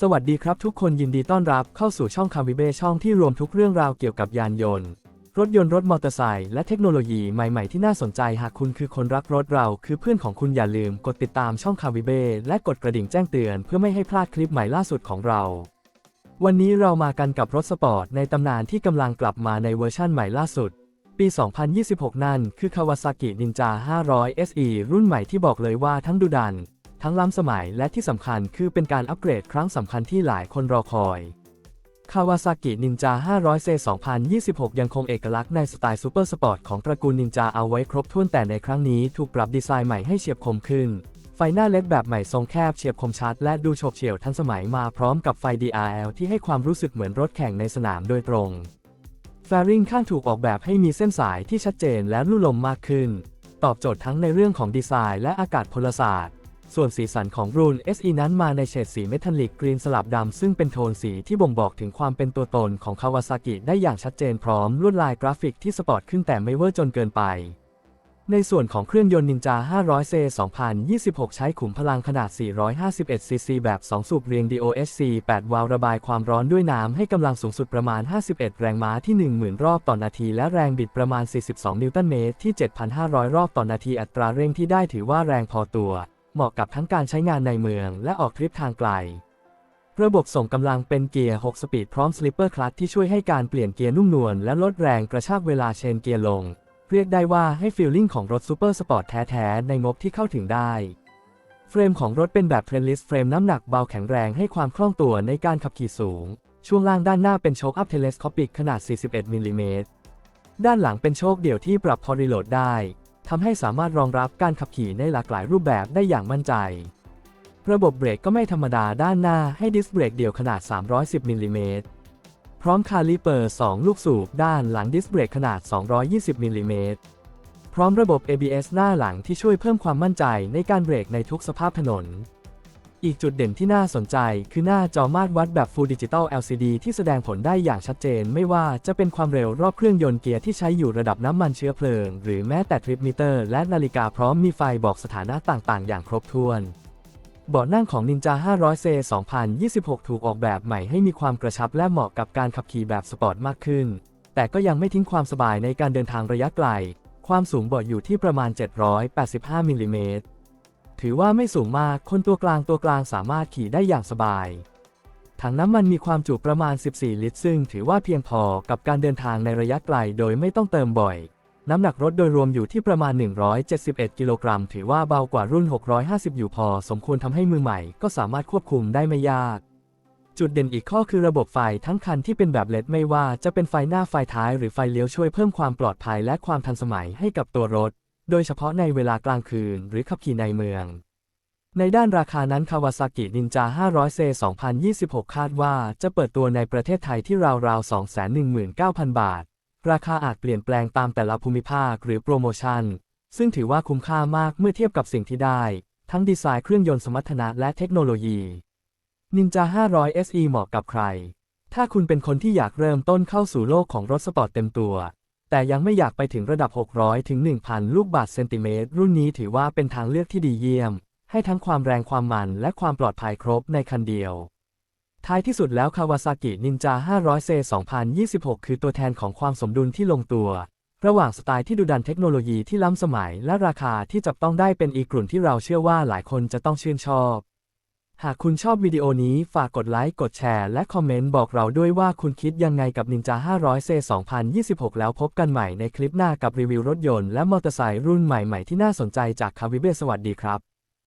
สวัสดีครับทุกคนยินดีต้อนรับเข้าสู่ช่องคาวิเบช่องที่รวมทุกเรื่องราวเกี่ยวกับยานยนต์ รถยนต์รถมอเตอร์ไซค์และเทคโนโลยีใหม่ ๆ ที่น่าสนใจหากคุณคือคนรักรถเราคือเพื่อนของคุณอย่าลืมกดติดตามช่องคาวิเบและกดกระดิ่งแจ้งเตือนเพื่อไม่ให้พลาดคลิปใหม่ล่าสุดของเรา วันนี้เรามากันกับรถสปอร์ตในตำนานที่กำลังกลับมาในเวอร์ชั่นใหม่ล่าสุด ปี 2026 นั่นคือ Kawasaki Ninja 500 SE รุ่นใหม่ที่บอกเลยว่าทั้งดุดัน ทั้งล้ำสมัยและที่สำคัญคือเป็นการอัปเกรดครั้งสำคัญที่หลายคนรอคอย Kawasaki Ninja 500 C 2026 ยังคงเอกลักษณ์ในสไตล์ซูเปอร์สปอร์ตของตระกูลนินจาเอาไว้ครบถ้วนแต่ในครั้งนี้ถูกปรับดีไซน์ใหม่ให้เฉียบคมขึ้น ไฟหน้าเล็กแบบใหม่ทรงแคบเฉียบคมชัด และดูโฉบเฉี่ยวทันสมัยมาพร้อมกับไฟ DRL ที่ให้ความรู้สึกเหมือนรถแข่งในสนามโดยตรง แฟริงข้างถูกออกแบบให้มีเส้นสายที่ชัดเจนและลู่ลมมากขึ้น ตอบโจทย์ทั้งในเรื่องของดีไซน์และอากาศพลศาสตร์ ส่วนสีสันของรุ่น SE นั้นมาในเฉดสีเมทัลลิกกรีนสลับดำ ซึ่งเป็นโทนสีที่บ่งบอกถึงความเป็นตัวตนของคาวาซากิได้อย่างชัดเจนพร้อมลวดลายกราฟิกที่สปอร์ตขึ้นแต่ไม่เวอร์จนเกินไป ในส่วนของเครื่องยนต์นินจา 500C 2026 ใช้ขุมพลังขนาด 451 ซีซี แบบ 2 สูบเรียง DOHC 8 วาล์วระบายความร้อนด้วยน้ำให้กำลังสูงสุดประมาณ 51 แรงม้าที่ 10,000 รอบต่อนาที และแรงบิดประมาณ 42 นิวตันเมตรที่ 7,500 รอบต่อนาที อัตราเร่งที่ได้ถือว่าแรงพอตัว เหมาะกับทั้งการใช้งานในเมืองและออกทริปทางไกล ระบบส่งกำลังเป็นเกียร์ 6 สปีดพร้อมสลิปเปอร์คลัตที่ช่วยให้การเปลี่ยนเกียร์นุ่มนวลและลดแรงกระชากเวลาเชนเกียร์ลง เรียกได้ว่าให้ฟีลลิ่งของรถซูเปอร์สปอร์ตแท้ ๆ ในงบที่เข้าถึงได้ เฟรมของรถเป็นแบบเทรนลิสเฟรมน้ำหนักเบาแข็งแรงให้ความคล่องตัวในการขับขี่สูง ช่วงล่างด้านหน้าเป็นโชคอัพเทเลสคอปิกขนาด 41มิลลิเมตรด้านหลังเป็นโชคเดี่ยวที่ปรับพอรีโหลดได้ ทำให้สามารถรองรับการขับขี่ในหลากหลายรูปแบบได้อย่างมั่นใจ ระบบเบรกก็ไม่ธรรมดาด้านหน้าให้ดิสเบรกเดี่ยวขนาด 310มิลลิเมตรพร้อมคาลิเปอร์ 2 ลูกสูบด้านหลังดิสเบรกขนาด 220มิลลิเมตรพร้อมระบบ ABS หน้าหลังที่ช่วยเพิ่มความมั่นใจในการเบรกในทุกสภาพถนน อีกจุดเด่นที่น่าสนใจ คือหน้าจอมาตรวัดแบบ Full Digital LCD ที่แสดงผลได้อย่างชัดเจน ไม่ว่าจะเป็นความเร็วรอบเครื่องยนต์เกียร์ที่ใช้อยู่ระดับน้ำมันเชื้อเพลิง หรือแม้แต่ทริปมิเตอร์และนาฬิกาพร้อมมีไฟบอกสถานะต่างๆ อย่างครบถ้วนเบาะนั่งของ Ninja 500C 2026 ถูกออกแบบใหม่ให้มีความกระชับและเหมาะกับการขับขี่แบบสปอร์ตมากขึ้น แต่ก็ยังไม่ทิ้งความสบายในการเดินทางระยะไกล ความสูงเบาะอยู่ที่ประมาณ 785มิลลิเมตร ถือว่าไม่สูงมาก คนตัวกลางตัวกลางสามารถขี่ได้อย่างสบาย ถังน้ำมันมีความจุประมาณ 14 ลิตร ซึ่งถือว่าเพียงพอกับการเดินทางในระยะไกลโดยไม่ต้องเติมบ่อย น้ำหนักรถโดยรวมอยู่ที่ประมาณ 171 กิโลกรัม ถือว่าเบากว่ารุ่น 650 อยู่พอ สมควรทำให้มือใหม่ก็สามารถควบคุมได้ไม่ยากจุดเด่นอีกข้อคือระบบไฟทั้งคันที่เป็นแบบเลดไม่ว่าจะเป็นไฟหน้าไฟท้ายหรือไฟเลี้ยวช่วยเพิ่มความปลอดภัยและความทันสมัยให้กับตัวรถ โดยเฉพาะในเวลากลางคืนหรือขับขี่ในเมือง ในด้านราคานั้น Kawasaki Ninja 500C 2026 คาดว่าจะเปิดตัวในประเทศไทยที่ราวๆ 219,000 บาท ราคาอาจเปลี่ยนแปลงตามแต่ละภูมิภาคหรือโปรโมชั่น ซึ่งถือว่าคุ้มค่ามากเมื่อเทียบกับสิ่งที่ได้ ทั้งดีไซน์เครื่องยนต์สมรรถนะและเทคโนโลยี Ninja 500 SE เหมาะกับใคร ถ้าคุณเป็นคนที่อยากเริ่มต้นเข้าสู่โลกของรถสปอร์ตเต็มตัว แต่ยังไม่อยากไปถึงระดับ 600 ถึง 1,000 ลูกบาศก์เซนติเมตร รุ่นนี้ถือว่าเป็นทางเลือกที่ดีเยี่ยม ให้ทั้งความแรงความมันและความปลอดภัยครบในคันเดียว ท้ายที่สุดแล้ว Kawasaki Ninja 500C 2026 คือตัวแทนของความสมดุลที่ลงตัว ระหว่างสไตล์ที่ดูดันเทคโนโลยีที่ล้ำสมัยและราคาที่จับต้องได้เป็นอีกกลุ่มที่เราเชื่อว่าหลายคนจะต้องชื่นชอบ หากคุณชอบวิดีโอนี้ฝากกดไลค์ กดแชร์ และคอมเมนต์บอกเราด้วยว่าคุณคิดยังไงกับ Ninja 500C 2026 แล้วพบกันใหม่ในคลิปหน้ากับรีวิวรถยนต์และมอเตอร์ไซค์รุ่นใหม่ ๆ ที่น่าสนใจจากคาวิเบสวัสดีครับ